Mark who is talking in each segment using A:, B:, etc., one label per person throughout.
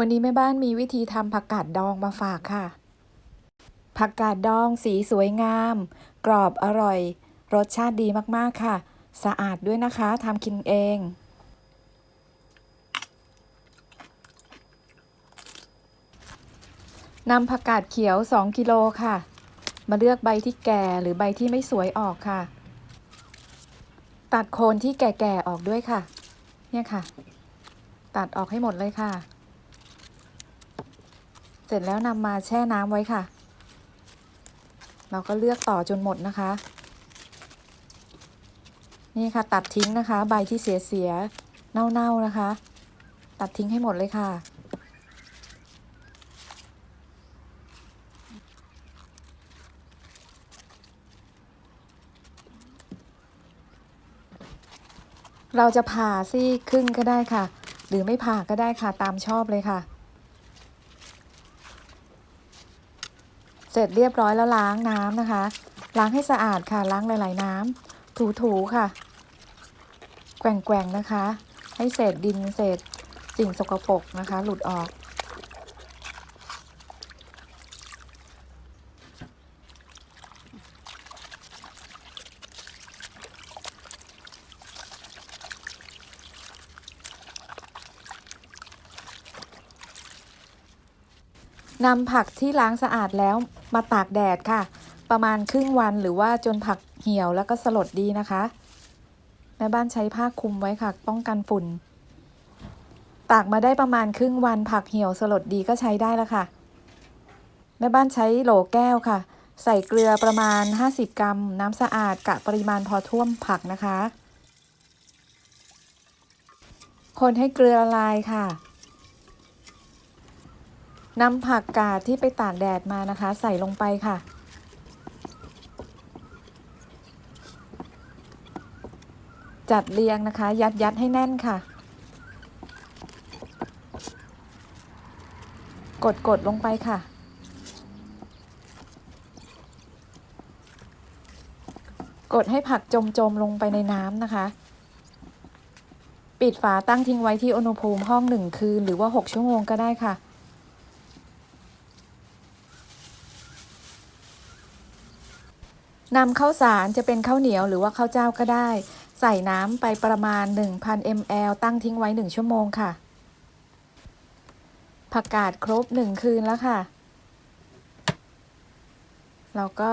A: วันนี้แม่บ้านมีวิธีทำผักกาดดองมาฝากค่ะ ผักกาดดองสีสวยงาม กรอบอร่อย รสชาติดีมากๆค่ะ สะอาดด้วยนะคะทำกินเอง นำผักกาดเขียว 2 กิโลค่ะ มาเลือกใบที่แก่หรือใบที่ไม่สวยออกค่ะ ตัดโคนที่แก่ๆออกด้วยค่ะ เนี่ยค่ะ ตัดออกให้หมดเลยค่ะ เสร็จแล้วนำมาแช่น้ำไว้ค่ะ เราก็เลือกต่อจนหมดนะคะ นี่ค่ะตัดทิ้งนะคะ ใบที่เสียเสียเน่าๆนะคะ ตัดทิ้งให้หมดเลยค่ะเราจะผ่าซี่ครึ่งก็ได้ค่ะ หรือไม่ผ่าก็ได้ค่ะตามชอบเลยค่ะ เส ร็จเรียบร้อยแล้วล้างน้ำนะคะ ล้างให้สะอาดค่ะ ล้างหลาย ๆ น้ำถูๆค่ะ แกว่งๆนะคะ ให้เศษดินเศษสิ่งสกปรกนะคะ หลุดออก นำผักที่ล้างสะอาดแล้วมาตากแดดค่ะ ประมาณครึ่งวันหรือว่าจนผักเหี่ยวแล้วก็สลดดีนะคะ แม่บ้านใช้ผ้าคลุมไว้ค่ะ ป้องกันฝุ่น ตากมาได้ประมาณครึ่งวันผักเหี่ยวสลดดีก็ใช้ได้แล้วค่ะ แม่บ้านใช้โหลแก้วค่ะ ใส่เกลือประมาณ 50 กรัม น้ำสะอาดกะปริมาณพอท่วมผักนะคะ คนให้เกลือละลายค่ะ นำผักกาดที่ไปตากแดดมานะคะ ใส่ลงไปค่ะ จัดเรียงนะคะ ยัดยัดให้แน่นค่ะ กดกดลงไปค่ะ กดให้ผักจมจมลงไปในน้ำนะคะปิดฝาตั้งทิ้งไว้ที่อุณหภูมิห้องหนึ่งคืน หรือว่า 6 ชั่วโมงก็ได้ค่ะ นำข้าวสารจะเป็นข้าวเหนียวหรือว่าข้าวเจ้าก็ได้ ใส่น้ำไปประมาณ 1,000 ml ตั้งทิ้งไว้ 1 ชั่วโมงค่ะ ผักกาดครบ 1 คืนแล้วค่ะ เราก็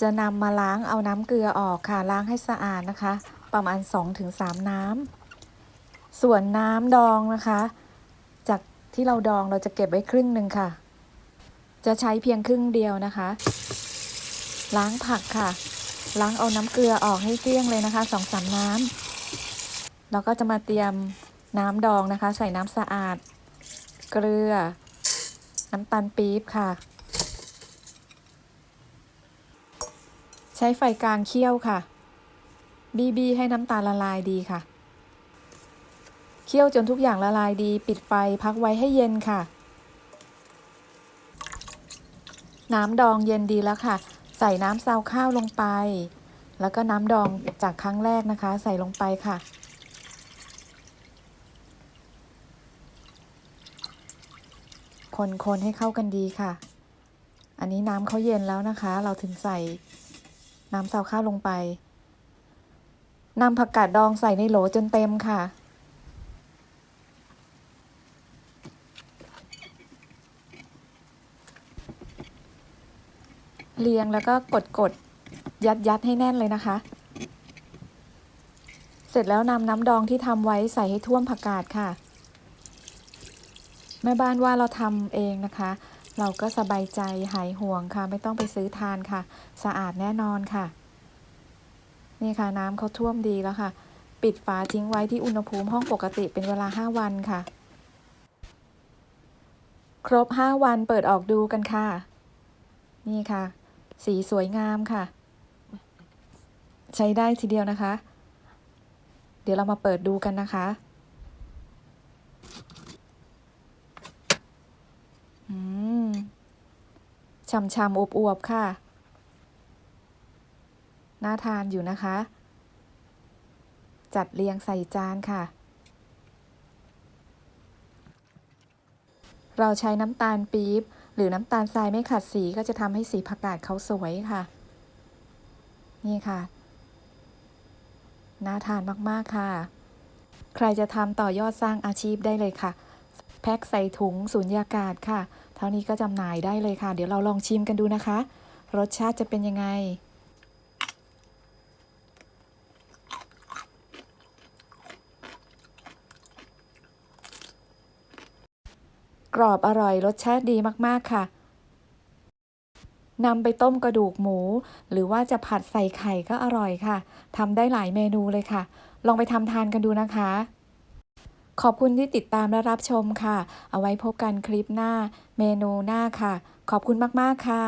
A: จะนำมาล้างเอาน้ำเกลือออกค่ะ ล้างให้สะอาดนะคะ ประมาณ 2-3 น้ำ ส่วนน้ำดองนะคะ จากที่เราดองเราจะเก็บไว้ครึ่งหนึ่งค่ะ จะใช้เพียงครึ่งเดียวนะคะ ล้างผักค่ะ ล้างเอาน้ำเกลือออกให้เกลี้ยงเลยนะคะสองสามน้ำแล้วก็จะมาเตรียมน้ำดองนะคะ ใส่น้ำสะอาด เกลือ น้ำตาลปี๊บค่ะ ใช้ไฟกลางเคี่ยวค่ะ บีบีให้น้ำตาลละลายดีค่ะ เคี่ยวจนทุกอย่างละลายดี ปิดไฟพักไว้ให้เย็นค่ะน้ำดองเย็นดีแล้วค่ะ ส่น้ำซาวข้าวลงไป แล้วก็น้ำดองจากครั้งแรกนะคะ ใส่ลงไปค่ะ คนๆให้เข้ากันดีค่ะ อันนี้น้ำเขาเย็นแล้วนะคะ เราถึงใส่น้ำซาวข้าวลงไปนำผักกาดดองใส่ในโหลจนเต็มค่ะ เรียงแล้วก็กดกดยัดยัดให้แน่นเลยนะคะ เสร็จแล้วนำน้ำดองที่ทำไว้ใส่ให้ท่วมผักกาดค่ะ แม่บ้านว่าเราทำเองนะคะ เราก็สบายใจหายห่วงค่ะ ไม่ต้องไปซื้อทานค่ะ สะอาดแน่นอนค่ะ นี่ค่ะน้ำเขาท่วมดีแล้วค่ะ ปิดฝาทิ้งไว้ที่อุณหภูมิห้องปกติเป็นเวลา 5 วันค่ะ ครบ 5 วันเปิดออกดูกันค่ะ นี่ค่ะ สีสวยงามค่ะ ใช้ได้ทีเดียวนะคะ เดี๋ยวเรามาเปิดดูกันนะคะอืมช่ำๆอวบๆค่ะ น่าทานอยู่นะคะ จัดเรียงใส่จานค่ะ เราใช้น้ำตาลปี๊บ หรือน้ำตาลทรายไม่ขัดสีก็จะทำให้สีผักกาดเขาสวยค่ะ นี่ค่ะ น่าทานมากๆค่ะ ใครจะทำต่อยอดสร้างอาชีพได้เลยค่ะ แพ็คใส่ถุงสูญญากาศค่ะ เท่านี้ก็จำหน่ายได้เลยค่ะ เดี๋ยวเราลองชิมกันดูนะคะ รสชาติจะเป็นยังไง กรอบอร่อยรสชาติดีมากๆค่ะนำไปต้มกระดูกหมู หรือว่าจะผัดใส่ไข่ก็อร่อยค่ะทำได้หลายเมนูเลยค่ะ ลองไปทำทานกันดูนะคะ ขอบคุณที่ติดตามและรับชมค่ะ เอาไว้พบกันคลิปหน้า เมนูหน้าค่ะ ขอบคุณมากๆค่ะ